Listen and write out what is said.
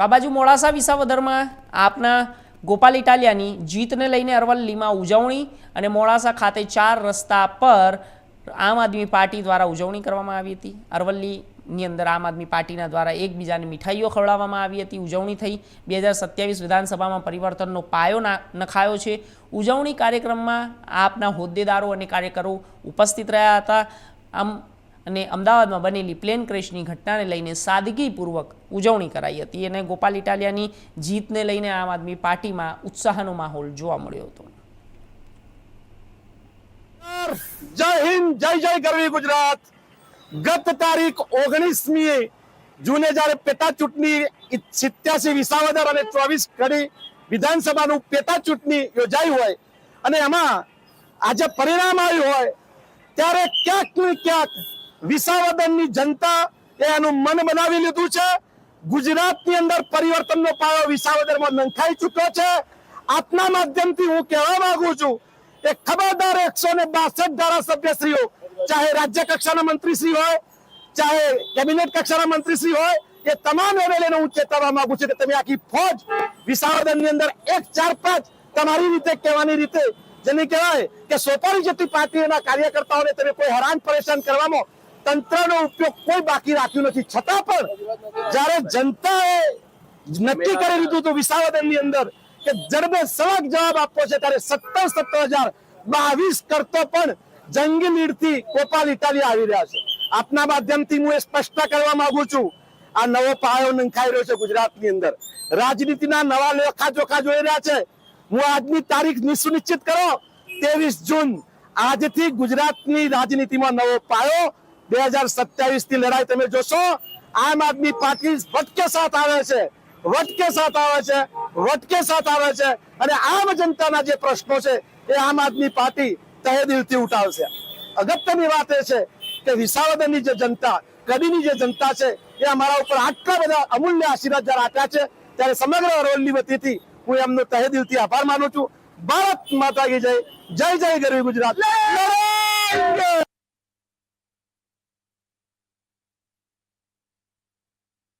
તો આ બાજુ મોડાસા વિસાવદરમાં આપના ગોપાલ ઇટાલિયાની જીતને લઈને અરવલ્લીમાં ઉજવણી અને મોડાસા ખાતે ચાર રસ્તા પર આમ આદમી પાર્ટી દ્વારા ઉજવણી કરવામાં આવી હતી. અરવલ્લીની અંદર આમ આદમી પાર્ટીના દ્વારા એકબીજાને મીઠાઈઓ ખવડાવવામાં આવી હતી. ઉજવણી થઈ. બે હજાર સત્યાવીસ વિધાનસભામાં પરિવર્તનનો પાયો નખાયો છે. ઉજવણી કાર્યક્રમમાં આપના હોદ્દેદારો અને કાર્યકરો ઉપસ્થિત રહ્યા હતા. આમ અને અમદાવાદમાં બનેલી પ્લેન ક્રેશની ઘટનાને લઈને સાદગીપૂર્વક ઉજવણી કરાઈ હતી અને ગોપાલ ઇટાલિયાની જીતને લઈને આમ આદમી પાર્ટીમાં ઉત્સાહનો માહોલ જોવા મળ્યો હતો. જય હિન્દ, જય જય ગરવી ગુજરાત. ગત તારીખ ઓગણીસમી જૂને જ્યારે પેટા ચૂંટણી સિત્યાસી વિસાવદર અને ચોવીસ કડી વિધાનસભાનું પેટા ચૂંટણી યોજાઈ હોય અને એમાં આજે પરિણામ આવ્યું હોય, ત્યારે ક્યાંક ને ક્યાંક વિસાવદરની જનતા એ એનું મન બનાવી લીધું છે. ગુજરાતની અંદર પરિવર્તનનો પાયો વિસાવદરમાં નંખાઈ ચૂક્યો છે. આપના માધ્યમથી હું કહેવા માંગુ છું કે ખબરદાર એકસો ને બાસઠ ધારાસભ્યશ્રીઓ, ચાહે રાજ્ય કક્ષાના મંત્રીશ્રી હોય, ચાહે કેબિનેટ કક્ષાના મંત્રીશ્રી હોય, એ તમામ એમએલએને હું ચેતવવા માંગુ છું કે તમે આખી ફોજ વિસાવદનની અંદર એક, ચાર, પાંચ તમારી રીતે કહેવાની રીતે જેને કહેવાય કે સોપારી જતી પાર્ટીના કાર્યકર્તાઓને તમે કોઈ હેરાન પરેશાન કરવામાં તંત્રનો ઉપયોગ કોઈ બાકી રાખ્યું નથી. છતાં પણ જ્યારે જનતાએ નક્કી કરી લીધું હતું વિસાવદનની અંદર કે જડબે સળગ જવાબ આપવો છે, ત્યારે સત્તર સત્તર હજાર બાવીસ કરતો પણ જંગી લીડથી કોપાલ ઇટાલી આવી રહ્યા છે. આપના માધ્યમથી હું એ સ્પષ્ટ કરવા માંગુ છું, આ નવો પાયો નંખાઈ રહ્યો છે ગુજરાતની અંદર. રાજનીતિના નવા લેખા જોખા જોઈ રહ્યા છે. હું આજની તારીખ નિસુનિશ્ચિત કરો, ત્રેવીસ જૂન. આજથી ગુજરાતની રાજનીતિમાં નવો પાયો બે હજાર સત્યાવીસથી લડાઈ તમે જોશો, આમ આદમી પાર્ટી વટકે સાથ આવે છે, વટકે સાથ આવે છે, વટકે સાથ આવે છે અને આમ જનતાના જે પ્રશ્નો છે એ આમ આદમી પાર્ટી તહે દિલથી ઉઠાવશે અગત્યની વાત એ છે કે વિસાવદરની જે જનતા, કડીની જે જનતા છે એ અમારા ઉપર આટલા બધા અમૂલ્ય આશીર્વાદ જયારે આપ્યા છે, ત્યારે સમગ્ર અરવલ્લી વતીથી હું એમનો તહે દિલથી આભાર માનું છું ભારત માતા કી જય જય જય ગરવી ગુજરાત!